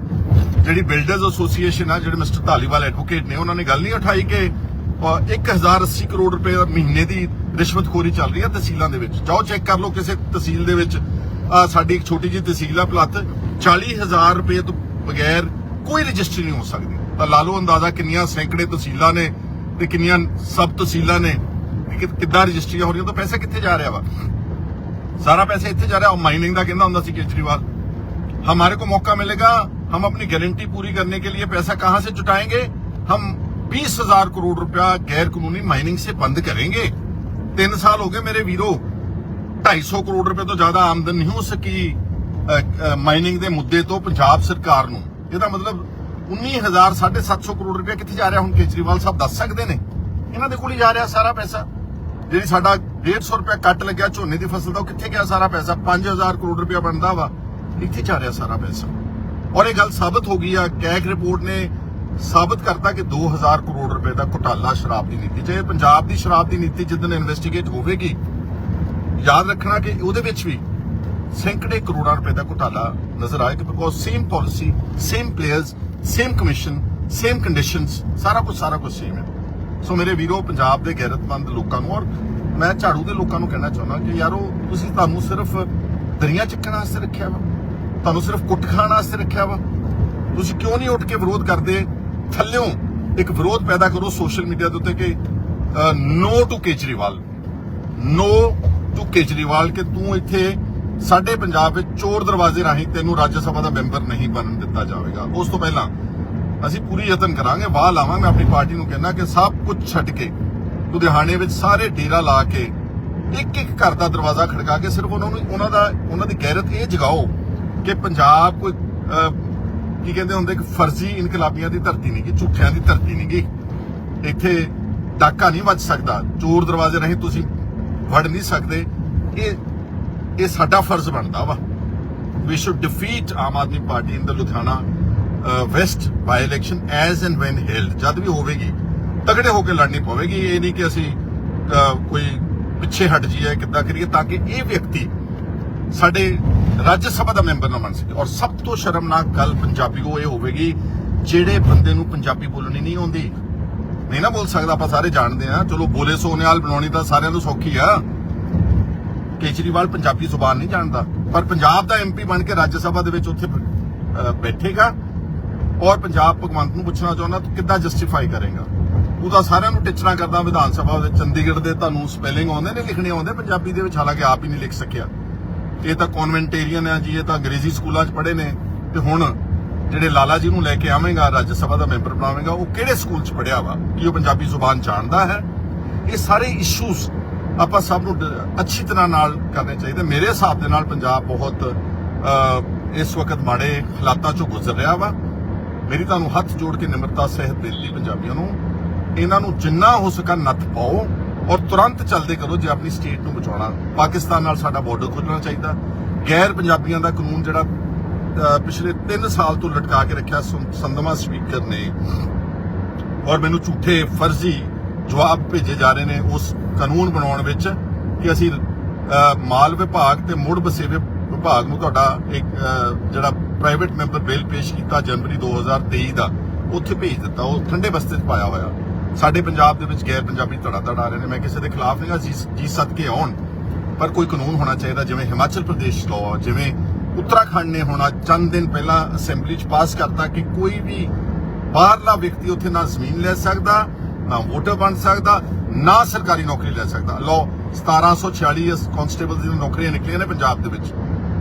ਜਿਹੜੀ ਬਿਲਡਰਸ ਐਸੋਸੀਏਸ਼ਨ ਆ ਜਿਹੜੇ ਮਿਸਟਰ ਧਾਲੀਵਾਲ ਐਡਵੋਕੇਟ ਨੇ ਉਹਨਾਂ ਨੇ ਗੱਲ ਨਹੀਂ ਉਠਾਈ ਕਿ ਅਹ, 1080 ਕਰੋੜ ਰੁਪਏ ਮਹੀਨੇ ਦੀ ਰਿਸ਼ਵਤਖੋਰੀ ਚੱਲ ਰਹੀ ਆ ਤਹਿਸੀਲਾਂ ਦੇ ਵਿੱਚ। ਜਾਓ ਚੈੱਕ ਕਰ ਲਓ ਕਿਸੇ ਤਹਿਸੀਲ ਦੇ ਵਿੱਚ। ਆਹ ਸਾਡੀ ਇੱਕ ਛੋਟੀ ਜਿਹੀ ਤਹਿਸੀਲ ਆ ਪਲੱਤ 40000 ਰੁਪਏ ਤੋਂ ਬਗੈਰ ਕੋਈ ਰਜਿਸਟਰੀ ਨਹੀਂ ਹੋ ਸਕਦੀ ਤਾਂ ਲਾ ਲਓ ਅੰਦਾਜ਼ਾ ਕਿੰਨੀਆਂ ਸੈਂਕੜੇ ਤਹਿਸੀਲਾਂ ਨੇ ਤੇ ਕਿੰਨੀਆਂ ਸਬ ਤਹਿਸੀਲਾਂ ਨੇ ਵੀ ਕਿ- ਕਿੱਦਾਂ ਰਜਿਸਟਰੀਆਂ ਹੋ ਰਹੀਆਂ ਤਾਂ ਪੈਸਾ ਕਿੱਥੇ ਜਾ ਰਿਹਾ ਵਾ सारा पैसा इतने जा रहा है माइनिंग का कहना ਹੁੰਦਾ ਸੀ केजरीवाल हमारे को मौका मिलेगा हम अपनी गारंटी पूरी करने के लिए पैसा कहां से जुटाएंगे हम बीस हजार करोड़ रुपया गैर कानूनी माइनिंग से बंद करेंगे तीन साल हो गए मेरे वीरो ढाई सौ करोड़ रुपए ਤੋਂ ਜ਼ਿਆਦਾ ਆਮਦਨ ਨਹੀਂ ਹੋ ਸਕੀ ਮਾਈਨਿੰਗ ਦੇ ਮੁੱਦੇ ਤੋਂ ਪੰਜਾਬ ਸਰਕਾਰ ਨੂੰ ਇਹਦਾ ਮਤਲਬ 19000 750 ਕਰੋੜ ਰੁਪਏ ਕਿੱਥੇ ਜਾ ਰਿਹਾ ਹੁਣ ਕੇਜਰੀਵਾਲ ਸਾਹਿਬ? ਦੱਸ ਸਕਦੇ ਨੇ। ਇਹਨਾਂ ਦੇ ਕੋਲ ਹੀ ਜਾ ਰਿਹਾ ਸਾਰਾ ਪੈਸਾ। ਜਿਹੜੀ ਸਾਡਾ 150 ਰੁਪਏ ਕੱਟ ਲੱਗਿਆ ਝੋਨੇ ਦੀ ਫਸਲ ਦਾ, ਉਹ ਕਿੱਥੇ ਗਿਆ ਸਾਰਾ ਪੈਸਾ? 5000 ਕਰੋੜ ਰੁਪਏ ਬਣਦਾ ਵਾ। ਇੱਥੇ ਜਾ ਰਿਹਾ ਸਾਰਾ ਪੈਸਾ। ਔਰ ਇਹ ਗੱਲ ਸਾਬਤ ਹੋ ਗਈ ਆ। ਕੈਕ ਰਿਪੋਰਟ ਨੇ ਸਾਬਤ ਕਰਤਾ ਕਿ 2000 ਕਰੋੜ ਰੁਪਏ ਦਾ ਘੁਟਾਲਾ ਸ਼ਰਾਬ ਦੀ ਨੀਤੀ ਚ ਪੰਜਾਬ ਦੀ ਸ਼ਰਾਬ ਦੀ ਨੀਤੀ ਜਿੱਦਨ ਇਨਵੈਸਟੀਗੇਟ ਹੋਵੇਗੀ, ਯਾਦ ਰੱਖਣਾ ਕਿ ਉਹਦੇ ਵਿੱਚ ਵੀ ਸੈਂਕੜੇ ਕਰੋੜਾਂ ਰੁਪਏ ਦਾ ਘੁਟਾਲਾ ਨਜ਼ਰ ਆਏਗਾ because same policy same players same commission same conditions ਸਾਰਾ ਕੁਝ ਸਾਰਾ ਕੁਝ ਸੇਮ ਹੈ। ਸੋ ਮੇਰੇ ਵੀਰੋ, ਪੰਜਾਬ ਦੇ ਗੈਰਤਮੰਦ ਲੋਕਾਂ ਨੂੰ ਔਰ ਮੈਂ ਝਾੜੂ ਦੇ ਲੋਕਾਂ ਨੂੰ ਕਹਿਣਾ ਚਾਹੁੰਦਾ ਕਿ ਯਾਰੋ, ਤੁਸੀਂ ਤੁਹਾਨੂੰ ਸਿਰਫ ਦਰੀਆਂ ਚੱਕਣ ਵਾਸਤੇ ਰੱਖਿਆ ਵਾ, ਤੁਹਾਨੂੰ ਸਿਰਫ ਕੁੱਟ ਖਾਣ ਵਾਸਤੇ ਰੱਖਿਆ ਵਾ। ਤੁਸੀਂ ਕਿਉਂ ਨਹੀਂ ਉੱਠ ਕੇ ਵਿਰੋਧ ਕਰਦੇ? ਥੱਲਿਓਂ ਇੱਕ ਵਿਰੋਧ ਪੈਦਾ ਕਰੋ ਸੋਸ਼ਲ ਮੀਡੀਆ ਦੇ ਉੱਤੇ ਕਿ no to Kejriwal. No to Kejriwal ਕਿ ਤੂੰ ਇੱਥੇ ਸਾਡੇ ਪੰਜਾਬ ਵਿੱਚ ਚੋਰ ਦਰਵਾਜ਼ੇ ਰਾਹੀਂ ਤੈਨੂੰ ਰਾਜ ਸਭਾ ਦਾ ਮੈਂਬਰ ਨਹੀਂ ਬਣਨ ਦਿੱਤਾ ਜਾਵੇਗਾ। ਉਸ ਤੋਂ ਪਹਿਲਾਂ ਅਸੀਂ ਪੂਰੀ ਯਤਨ ਕਰਾਂਗੇ, ਵਾਹ ਲਾਵਾਂਗੇ। ਮੈਂ ਆਪਣੀ ਪਾਰਟੀ ਨੂੰ ਕਹਿਣਾ ਕਿ ਸਭ ਕੁਝ ਛੱਡ ਕੇ ਲੁਧਿਆਣੇ ਵਿੱਚ ਸਾਰੇ ਡੇਰਾ ਲਾ ਕੇ ਇੱਕ ਇੱਕ ਘਰ ਦਾ ਦਰਵਾਜ਼ਾ ਖੜਕਾ ਕੇ ਸਿਰਫ ਉਹਨਾਂ ਨੂੰ ਉਹਨਾਂ ਦਾ ਉਹਨਾਂ ਦੀ ਗੈਰਤ ਇਹ ਜਗਾਓ ਕਿ ਪੰਜਾਬ ਕੋਈ ਕੀ ਕਹਿੰਦੇ ਹੁੰਦੇ ਕਿ ਫਰਜ਼ੀ ਇਨਕਲਾਬੀਆਂ ਦੀ ਧਰਤੀ ਨਹੀਂ ਕਿ ਝੂਠਿਆਂ ਦੀ ਧਰਤੀ ਨਹੀਂ ਗੀ ਇੱਥੇ ਡਾਕਾ ਨਹੀਂ ਵੱਜ ਸਕਦਾ। ਚੋਰ ਦਰਵਾਜ਼ੇ ਰਾਹੀਂ ਤੁਸੀਂ ਵੜ ਨਹੀਂ ਸਕਦੇ। ਇਹ ਇਹ ਸਾਡਾ ਫਰਜ਼ ਬਣਦਾ ਵਾ। We should defeat Aam Aadmi Party in the Ludhiana west by election as and when held ਜਦ ਵੀ ਹੋਵੇਗੀ ਤਗੜੇ ਹੋ ਕੇ ਲੜਨੀ ਪਵੇਗੀ। ਇਹ ਨਹੀਂ ਕਿ ਅਸੀਂ ਕੋਈ ਪਿੱਛੇ ਹਟ ਜਾਈਏ, ਕਿੱਦਾਂ ਕਰੀਏ, ਤਾਂ ਕਿ ਇਹ ਵਿਅਕਤੀ ਸਾਡੇ ਰਾਜ ਸਭਾ ਦਾ ਮੈਂਬਰ ਨਾ ਬਣ ਸਕੇ। ਔਰ ਸਭ ਤੋਂ ਸ਼ਰਮਨਾਕ ਗੱਲ ਪੰਜਾਬੀ ਉਹ ਇਹ ਹੋਵੇਗੀ, ਜਿਹੜੇ ਬੰਦੇ ਨੂੰ ਪੰਜਾਬੀ ਬੋਲਣੀ ਨਹੀਂ ਆਉਂਦੀ। ਨਹੀਂ ਨਾ ਬੋਲ ਸਕਦਾ, ਆਪਾਂ ਸਾਰੇ ਜਾਣਦੇ ਆ ਚਲੋ, ਬੋਲੇ ਸੋਨਿਆਲ ਬਣਾਉਣੀ ਤਾਂ ਸਾਰਿਆਂ ਨੂੰ ਸੌਖੀ ਆ। ਕੇਜਰੀਵਾਲ ਪੰਜਾਬੀ ਜ਼ੁਬਾਨ ਨਹੀਂ ਜਾਣਦਾ। ਪਰ ਪੰਜਾਬ ਦਾ ਐਮਪੀ ਬਣ ਕੇ ਰਾਜ ਸਭਾ ਦੇ ਵਿੱਚ ਉੱਥੇ ਬੈਠੇਗਾ। ਔਰ ਪੰਜਾਬ ਭਗਵੰਤ ਨੂੰ ਪੁੱਛਣਾ ਚਾਹੁੰਦਾ, ਤੂੰ ਕਿੱਦਾਂ ਜਸਟੀਫਾਈ ਕਰੇਗਾ? ਤੂੰ ਤਾਂ ਸਾਰਿਆਂ ਨੂੰ ਟਿਚਰਾਂ ਕਰਦਾ ਵਿਧਾਨ ਸਭਾ ਦੇ ਚੰਡੀਗੜ੍ਹ ਦੇ ਤੁਹਾਨੂੰ ਸਪੈਲਿੰਗ ਆਉਂਦੇ ਨੇ, ਲਿਖਣੇ ਆਉਂਦੇ ਪੰਜਾਬੀ ਦੇ ਵਿੱਚ, ਹਾਲਾਂਕਿ ਆਪ ਹੀ ਨਹੀਂ ਲਿਖ ਸਕਿਆ। ਇਹ ਤਾਂ ਕਨਵੈਂਟੇਰੀਅਨ ਆ ਜੀ, ਇਹ ਤਾਂ ਅੰਗਰੇਜ਼ੀ ਸਕੂਲਾਂ 'ਚ ਪੜ੍ਹੇ ਨੇ। ਤੇ ਹੁਣ ਜਿਹੜੇ ਲਾਲਾ ਜੀ ਨੂੰ ਲੈ ਕੇ ਆਵੇਂਗਾ, ਰਾਜ ਸਭਾ ਦਾ ਮੈਂਬਰ ਬਣਾਵੇਂਗਾ, ਉਹ ਕਿਹੜੇ ਸਕੂਲ 'ਚ ਪੜਿਆ ਵਾ? ਕੀ ਉਹ ਪੰਜਾਬੀ ਜ਼ੁਬਾਨ ਜਾਣਦਾ ਹੈ? ਇਹ ਸਾਰੇ ਇਸ਼ੂਜ਼ ਆਪਾਂ ਸਭ ਨੂੰ ਅੱਛੀ ਤਰ੍ਹਾਂ ਨਾਲ ਕਰਨੇ ਚਾਹੀਦੇ। ਮੇਰੇ ਹਿਸਾਬ ਦੇ ਨਾਲ ਪੰਜਾਬ ਬਹੁਤ ਇਸ ਵਕਤ ਮਾੜੇ ਹਾਲਾਤਾਂ 'ਚੋਂ ਗੁਜ਼ਰ ਰਿਹਾ ਵਾ। ਮੇਰੀ ਤੁਹਾਨੂੰ ਹੱਥ ਜੋੜ ਕੇ ਨਿਮਰਤਾ, ਸਹਿਤ, ਬੇਨਤੀ ਪੰਜਾਬੀਆਂ ਨੂੰ। ਇਹਨਾਂ ਨੂੰ ਜਿੰਨਾ ਹੋ ਸਕਾ ਨੱਥ ਪਾਓ ਔਰ ਤੁਰੰਤ ਚੱਲਦੇ ਕਰੋ ਜੇ ਆਪਣੀ ਸਟੇਟ ਨੂੰ ਬਚਾਉਣਾ। ਪਾਕਿਸਤਾਨ ਨਾਲ ਸਾਡਾ ਬਾਰਡਰ ਖੋਲਣਾ ਚਾਹੀਦਾ। ਗੈਰ ਪੰਜਾਬੀਆਂ ਦਾ ਕਾਨੂੰਨ ਜਿਹੜਾ ਪਿਛਲੇ 3 ਸਾਲ ਤੋਂ ਲਟਕਾ ਕੇ ਰੱਖਿਆ ਸੰਦਮਾ ਸਪੀਕਰ ਨੇ। ਔਰ ਮੈਨੂੰ ਝੂਠੇ, ਫਰਜ਼ੀ ਜਵਾਬ ਭੇਜੇ ਜਾ ਰਹੇ ਨੇ ਉਸ ਕਾਨੂੰਨ ਬਣਾਉਣ ਵਿੱਚ ਕਿ ਅਸੀਂ ਮਾਲ ਵਿਭਾਗ ਤੇ ਮੁੜ ਵਸੇਵੇ ਵਿਭਾਗ ਨੂੰ ਤੁਹਾਡਾ ਇੱਕ ਜਿਹੜਾ ਪ੍ਰਾਈਵੇਟ ਮੈਂਬਰ ਬਿੱਲ ਪੇਸ਼ ਕੀਤਾ ਜਨਵਰੀ 2023 ਦਾ, ਉੱਥੇ ਭੇਜ ਦਿੱਤਾ। ਉਹ ਠੰਡੇ ਬਸਤੇ 'ਚ ਪਾਇਆ ਹੋਇਆ। ਸਾਡੇ ਪੰਜਾਬ ਦੇ ਵਿੱਚ ਗੈਰ ਪੰਜਾਬੀ ਧੜਾ ਧੜਾ ਆ ਰਹੇ ਨੇ। ਮੈਂ ਕਿਸੇ ਦੇ ਖਿਲਾਫ ਨਹੀਂਗਾ ਜੀ ਜੀ ਸਦਕੇ ਆਉਣ। ਪਰ ਕੋਈ ਕਾਨੂੰਨ ਹੋਣਾ ਚਾਹੀਦਾ, ਜਿਵੇਂ ਹਿਮਾਚਲ ਪ੍ਰਦੇਸ਼ ਲਾਅ ਜਿਵੇਂ ਉੱਤਰਾਖੰਡ ਨੇ ਹੋਣਾ ਚੰਦ ਦਿਨ ਪਹਿਲਾਂ ਅਸੈਂਬਲੀ 'ਚ ਪਾਸ ਕਰਤਾ ਕਿ ਕੋਈ ਵੀ ਬਾਹਰਲਾ ਵਿਅਕਤੀ ਉੱਥੇ ਨਾ ਜ਼ਮੀਨ ਲੈ ਸਕਦਾ ਨਾ ਵੋਟਰ ਬਣ ਸਕਦਾ, ਨਾ ਸਰਕਾਰੀ ਨੌਕਰੀ ਲੈ ਸਕਦਾ। ਲੋ 1746 ਇਸ ਕਾਂਸਟੇਬਲ ਦੀਆਂ ਨੌਕਰੀਆਂ ਨਿਕਲੀਆਂ ਨੇ ਪੰਜਾਬ ਦੇ ਵਿੱਚ।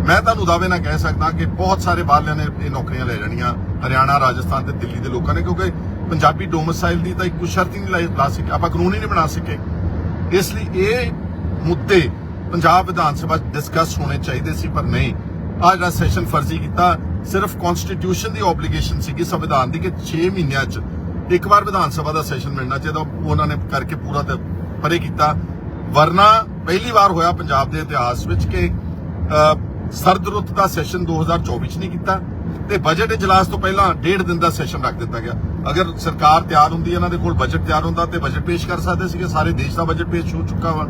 ਮੈਂ ਤੁਹਾਨੂੰ ਦਾਅਵੇ ਨਾਲ ਕਹਿ ਸਕਦਾ ਕਿ ਬਹੁਤ ਸਾਰੇ ਬਾਹਰਲਿਆਂ ਨੇ ਇਹ ਨੌਕਰੀਆਂ ਲੈ ਜਾਣੀਆਂ, ਹਰਿਆਣਾ, ਰਾਜਸਥਾਨ ਤੇ ਦਿੱਲੀ ਦੇ ਲੋਕਾਂ ਨੇ, ਕਿਉਂਕਿ ਪੰਜਾਬੀ ਡੋਮਿਸਾਈਲ ਦੀ ਤਾਂ ਇੱਕ ਸ਼ਰਤ ਹੀ ਨਹੀਂ ਲਾ ਸਕੇ, ਆਪਾਂ ਕਾਨੂੰਨ ਹੀ ਨਹੀਂ ਬਣਾ ਸਕੇ। ਇਸ ਲਈ ਇਹ ਮੁੱਦੇ ਪੰਜਾਬ ਵਿਧਾਨ ਸਭਾ ਡਿਸਕਸ ਹੋਣੇ ਚਾਹੀਦੇ ਸੀ, ਪਰ ਨਹੀਂ। ਆਹ ਜਿਹੜਾ ਸੈਸ਼ਨ ਫਰਜ਼ੀ ਕੀਤਾ, ਸਿਰਫ ਕਨਸਟੀਟਿਊਸ਼ਨ ਦੀ ਆਬਲੀਗੇਸ਼ਨ ਸੀਗੀ ਸੰਵਿਧਾਨ ਦੀ ਕਿ 6 ਮਹੀਨਿਆਂ 'ਚ ਇੱਕ ਵਾਰ ਵਿਧਾਨ ਸਭਾ ਦਾ ਸੈਸ਼ਨ ਮਿਲਣਾ ਚਾਹੀਦਾ, ਉਹਨਾਂ ਨੇ ਕਰਕੇ ਪੂਰਾ ਤੇ ਪਰੇ ਕੀਤਾ। ਵਰਨਾ ਪਹਿਲੀ ਵਾਰ ਹੋਇਆ ਪੰਜਾਬ ਦੇ ਇਤਿਹਾਸ ਵਿੱਚ ਕਿ ਸਰਦ ਰੁੱਤ ਦਾ ਸੈਸ਼ਨ 2024 'ਚ ਨਹੀਂ ਕੀਤਾ ਤੇ ਬਜਟ ਇਜਲਾਸ ਤੋਂ ਪਹਿਲਾਂ ਡੇਢ ਦਿਨ ਦਾ ਸੈਸ਼ਨ ਰੱਖ ਦਿੱਤਾ ਗਿਆ। ਅਗਰ ਸਰਕਾਰ ਤਿਆਰ ਹੁੰਦੀ, ਇਹਨਾਂ ਦੇ ਕੋਲ ਬਜਟ ਤਿਆਰ ਹੁੰਦਾ ਤੇ ਬਜਟ ਪੇਸ਼ ਕਰ ਸਕਦੇ ਸੀਗੇ, ਸਾਰੇ ਦੇਸ਼ ਦਾ ਬਜਟ ਪੇਸ਼ ਹੋ ਚੁੱਕਾ ਵਾ।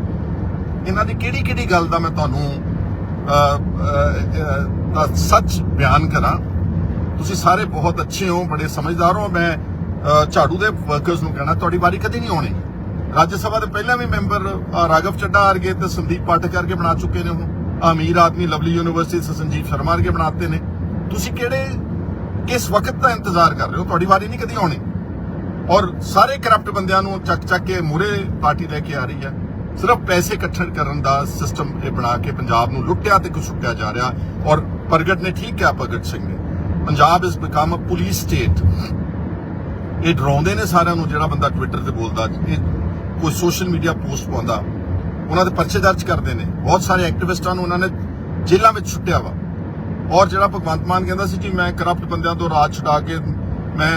ਇਹਨਾਂ ਦੀ ਕਿਹੜੀ ਕਿਹੜੀ ਗੱਲ ਦਾ ਮੈਂ ਤੁਹਾਨੂੰ ਸੱਚ ਬਿਆਨ ਕਰਾਂ? ਤੁਸੀਂ ਸਾਰੇ ਬਹੁਤ ਅੱਛੇ ਹੋ, ਬੜੇ ਸਮਝਦਾਰ ਹੋ, ਮੈਂ ਝਾੜੂ ਦੇ ਵਰਕਰਸ ਨੂੰ ਕਹਿਣਾ ਤੁਹਾਡੀ ਵਾਰੀ ਕਦੇ ਨਹੀਂ ਆਉਣੀ। ਰਾਜ ਸਭਾ ਦੇ ਪਹਿਲਾਂ ਵੀ ਮੈਂਬਰ ਅਹ, ਰਾਘਵ ਚੱਡਾ ਵਰਗੇ ਤੇ ਸੰਦੀਪ ਪਾਠਕ ਕਰਕੇ ਬਣਾ ਚੁੱਕੇ ਨੇ ਉਹ। ਅਮੀਰ ਆਦਮੀ ਲਵਲੀ ਯੂਨੀਵਰਸਿਟੀ ਸੇ ਸੰਜੀਵ ਸ਼ਰਮਾ ਵਰਗੇ ਬਣਾਤੇ ਨੇ। ਤੁਸੀਂ ਕਿਹੜੇ ਕਿਸ ਵਕਤ ਦਾ ਇੰਤਜ਼ਾਰ ਕਰ ਰਹੇ ਹੋ? ਤੁਹਾਡੀ ਵਾਰੀ ਨਹੀਂ ਕਦੀ ਆਉਣੀ। ਔਰ ਸਾਰੇ ਕਰਪਟ ਬੰਦਿਆਂ ਨੂੰ ਚੱਕ ਚੱਕ ਕੇ ਮੂਰੇ ਪਾਰਟੀ ਲੈ ਕੇ ਆ ਰਹੀ ਹੈ। ਸਿਰਫ ਪੈਸੇ ਇਕੱਠੇ ਕਰਨ ਦਾ ਸਿਸਟਮ ਇਹ ਬਣਾ ਕੇ ਪੰਜਾਬ ਨੂੰ ਲੁੱਟਿਆ ਤੇ ਕੁਚੁੱਟਿਆ ਜਾ ਰਿਹਾ। ਔਰ ਪ੍ਰਗਟ ਨੇ ਠੀਕ ਕਿਹਾ ਪ੍ਰਗਟ ਸਿੰਘ ਨੇ ਪੰਜਾਬ ਇਸ ਬਿਕਮ ਅ ਪੁਲਿਸ ਸਟੇਟ ਇਹ ਡਰਾਉਂਦੇ ਨੇ ਸਾਰਿਆਂ ਨੂੰ ਜਿਹੜਾ ਬੰਦਾ ਟਵਿੱਟਰ ਤੇ ਬੋਲਦਾ ਇਹ ਕੋਈ ਸੋਸ਼ਲ ਮੀਡੀਆ ਪੋਸਟ ਪਾਉਂਦਾ। ਉਹਨਾਂ ਦੇ ਪਰਚੇ ਦਰਜ ਕਰਦੇ ਨੇ। ਬਹੁਤ ਸਾਰੇ ਐਕਟਿਵਿਸਟਾਂ ਨੂੰ ਉਹਨਾਂ ਨੇ ਜੇਲ੍ਹਾਂ ਵਿੱਚ ਛੁੱਟਿਆ ਵਾ। ਔਰ ਜਿਹੜਾ ਭਗਵੰਤ ਮਾਨ ਕਹਿੰਦਾ ਸੀ ਕਿ ਮੈਂ ਕਰਪਟ ਬੰਦਿਆਂ ਤੋਂ ਰਾਜ ਛੁਡਾ ਕੇ ਮੈਂ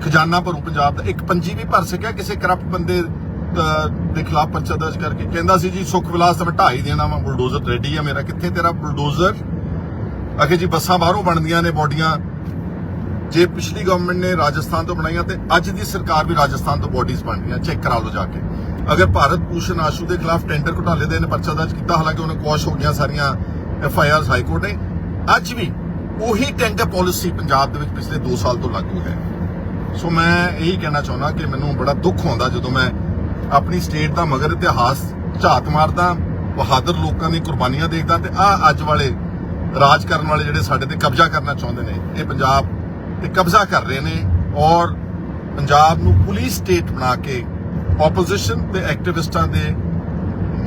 ਖਜ਼ਾਨਾ ਭਰੂ ਪੰਜਾਬ ਦਾ। ਇੱਕ ਪੰਜੀ ਵੀ ਭਰ ਸਕਿਆ ਕਿਸੇ ਕਰਪਟ ਬੰਦੇ ਦੇ ਖਿਲਾਫ ਪਰਚਾ ਦਰਜ ਕਰਕੇ। ਕਹਿੰਦਾ ਸੀ ਜੀ, ਸੁਖ ਵਿਲਾਸ ਤਾਂ ਮੈਂ ਢਾਹ ਦੇਣਾ ਵਾ, ਬੁਲਡੋਜ਼ਰ ਰੈਡੀ ਆ ਮੇਰਾ। ਕਿੱਥੇ ਤੇਰਾ ਬੁਲਡੋਜ਼ਰ? ਅਖੇ ਜੀ, ਬੱਸਾਂ ਬਾਹਰੋਂ ਬਣਦੀਆਂ ਨੇ ਬੋਡੀਆਂ। ਜੇ ਪਿਛਲੀ ਗਵਰਨਮੈਂਟ ਨੇ ਰਾਜਸਥਾਨ ਤੋਂ ਬਣਾਈਆਂ ਤੇ ਅੱਜ ਦੀ ਸਰਕਾਰ ਵੀ ਰਾਜਸਥਾਨ ਤੋਂ ਬੋਡੀਜ਼ ਬਣ ਰਹੀਆਂ ਚੈੱਕ ਕਰਾ ਲਓ ਜਾ ਕੇ। ਅਗਰ ਭਾਰਤ ਭੂਸ਼ਣ ਆਸ਼ੂ ਦੇ ਖਿਲਾਫ ਟੈਂਡਰ ਘੁਟਾਲੇ ਦੇ ਨੇ ਪਰਚਾ ਦਰਜ ਕੀਤਾ, ਹਾਲਾਂਕਿ ਉਹਨੇ ਕੁਐਸ਼ ਹੋ ਗਈਆਂ ਸਾਰੀਆਂ F I Rs high court ਨੇ, ਅੱਜ ਵੀ ਉਹੀ ਟੈਂਡਰ ਪਾਲਿਸੀ ਪੰਜਾਬ ਦੇ ਵਿੱਚ ਪਿਛਲੇ 2 ਸਾਲ ਤੋਂ ਲਾਗੂ ਹੈ। ਸੋ ਮੈਂ ਇਹੀ ਕਹਿਣਾ ਚਾਹੁੰਦਾ ਕਿ ਮੈਨੂੰ ਬੜਾ ਦੁੱਖ ਹੁੰਦਾ ਜਦੋਂ ਮੈਂ ਆਪਣੀ ਸਟੇਟ ਦਾ ਮਗਰ ਇਤਿਹਾਸ ਝਾਤ ਮਾਰਦਾ, ਬਹਾਦਰ ਲੋਕਾਂ ਦੀ ਕੁਰਬਾਨੀਆਂ ਦੇਖਦਾ ਤੇ ਆ ਅੱਜ ਵਾਲੇ ਰਾਜ ਕਰਨ ਵਾਲੇ ਜਿਹੜੇ ਸਾਡੇ ਤੇ ਕਬਜ਼ਾ ਕਰਨਾ ਚਾਹੁੰਦੇ ਨੇ, ਇਹ ਪੰਜਾਬ ਤੇ ਕਬਜ਼ਾ ਕਰ ਰਹੇ ਨੇ ਔਰ ਪੰਜਾਬ ਨੂੰ ਪੁਲਿਸ ਸਟੇਟ ਬਣਾ ਕੇ ਆਪੋਜੀਸ਼ਨ ਤੇ ਐਕਟਿਵਿਸਟਾਂ ਦੇ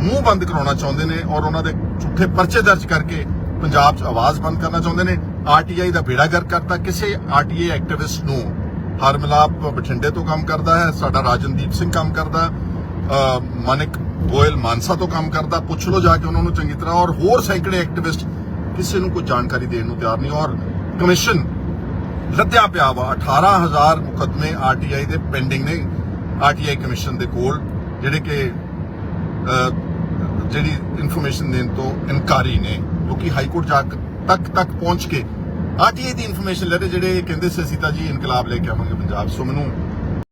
ਮੂੰਹ ਬੰਦ ਕਰਾਉਣਾ ਚਾਹੁੰਦੇ ਨੇ ਔਰ ਉਹਨਾਂ ਦੇ ਝੂਠੇ ਪਰਚੇ ਦਰਜ ਕਰਕੇ ਪੰਜਾਬ 'ਚ ਆਵਾਜ਼ ਬੰਦ ਕਰਨਾ ਚਾਹੁੰਦੇ ਨੇ। ਆਰਟੀਆਈ ਦਾ ਬੇੜਾ ਗਰਕ ਕਰਤਾ। ਕਿਸੇ ਆਰਟੀਆਈ ਐਕਟਿਵਿਸਟ ਨੂੰ ਹਰ ਮਿਲਾਪ ਬਠਿੰਡੇ ਤੋਂ ਕੰਮ ਕਰਦਾ ਹੈ, ਸਾਡਾ ਰਾਜਨਦੀਪ ਸਿੰਘ ਕੰਮ ਕਰਦਾ ਅਹ ਮਨਿਕ ਗੋਇਲ ਮਾਨਸਾ ਤੋਂ ਕੰਮ ਕਰਦਾ, ਪੁੱਛ ਲਓ ਜਾ ਕੇ ਉਹਨਾਂ ਨੂੰ ਚੰਗੀ ਤਰ੍ਹਾਂ। ਔਰ ਹੋਰ ਸੈਂਕੜੇ ਐਕਟਿਵਿਸਟ ਕਿਸੇ ਨੂੰ ਕੋਈ ਜਾਣਕਾਰੀ ਦੇਣ ਨੂੰ ਤਿਆਰ ਨਹੀਂ। ਔਰ ਕਮਿਸ਼ਨ ਲੱਦਿਆ ਪਿਆ ਵਾ। 18000 ਮੁਕੱਦਮੇ ਆਰਟੀਆਈ ਦੇ ਪੈਂਡਿੰਗ ਨੇ। ਆਰਟੀਆਈ ਕਮਿਸ਼ਨ ਦੇ ਕੋਲ, ਜਿਹੜੇ ਕਿ ਜਿਹੜੀ ਇਨਫੋਰਮੇਸ਼ਨ ਦੇਣ ਤੋਂ ਇਨਕਾਰੀ ਨੇ ਕਿਉਂਕਿ ਹਾਈ ਕੋਰਟ ਜਾ ਕੇ ਤੱਕ ਤੱਕ ਪਹੁੰਚ ਕੇ ਆਰਟੀਆਈ ਦੀ ਇਨਫੋਰਮੇਸ਼ਨ ਲੈ ਰਹੇ, ਜਿਹੜੇ ਕਹਿੰਦੇ ਸੀ ਅਸੀਂ ਜੀ, ਇਨਕਲਾਬ ਲੈ ਕੇ ਆਵਾਂਗੇ ਪੰਜਾਬ। ਸੋ ਮੈਨੂੰ